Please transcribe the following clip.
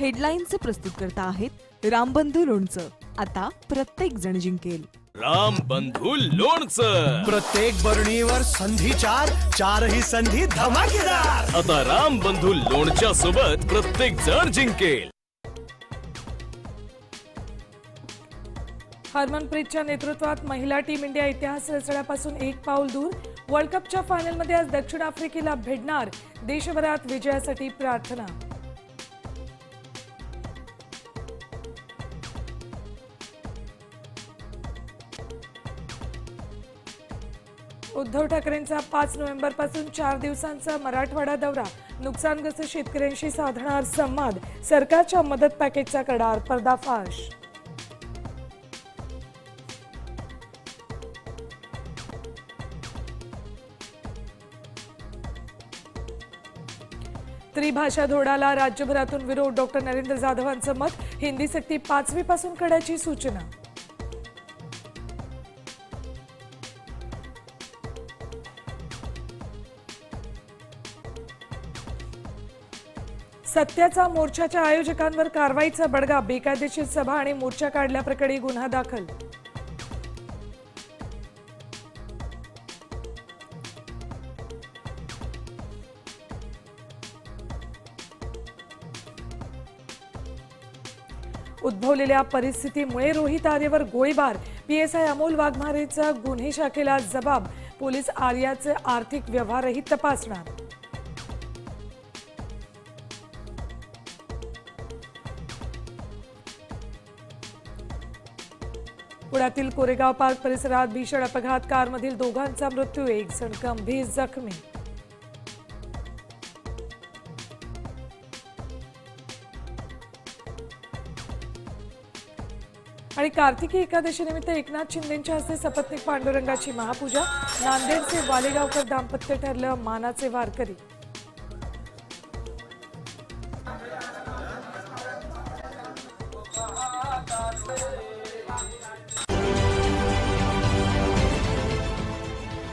हेडलाईनचे प्रस्तुत करता आहेत रामबंधू लोणचं. आता प्रत्येक जण जिंकेल. राम बंधू लोणचं. प्रत्येक बरणीवर संधी चार चारही संधी धमाकेदार. आता राम बंधू लोणच्या सोबत प्रत्येक जण जिंकेल. हरमनप्रीतच्या नेतृत्वात महिला टीम इंडिया इतिहास रचण्यापासून एक पाऊल दूर. वर्ल्ड कपच्या फायनलमध्ये आज दक्षिण आफ्रिकेला भेटणार. देशभरात विजयासाठी प्रार्थना. उद्धव ठाकरेंचा पाच नोव्हेंबरपासून चार दिवसांचा मराठवाडा दौरा. नुकसानग्रस्त शेतकऱ्यांशी साधणार संवाद. सरकारच्या मदत पॅकेजचा करणार पर्दाफाश. त्रिभाषा धोडाला राज्यभरातून विरोध डॉक्टर नरेंद्र जाधवांचं मत. हिंदी सक्ती पाचवीपासून करण्याची सूचना. सत्याचा मोर्चाच्या आयोजकांवर कारवाईचा बडगा बेकायदेशीर सभा आणि मोर्चा काढल्याप्रकरणी गुन्हा दाखल. उद्भवलेल्या परिस्थितीमुळे रोहित आर्यवर गोळीबार. पीएसआय अमोल वाघमारेचा गुन्हे शाखेला जबाब. पोलीस आर्याचे आर्थिक व्यवहारही तपासणार. पुण्यातील कोरेगाव पार्क परिसरात भीषण अपघात कारमधील दोघांचा मृत्यू एक जण गंभीर जखमी. आणि कार्तिकी एकादशी निमित्त एकनाथ शिंदेच्या हस्ते सपत्नीक पांडुरंगाची महापूजा. नांदेडचे वालेगावकर दाम्पत्य ठरलं मानाचे वारकरी.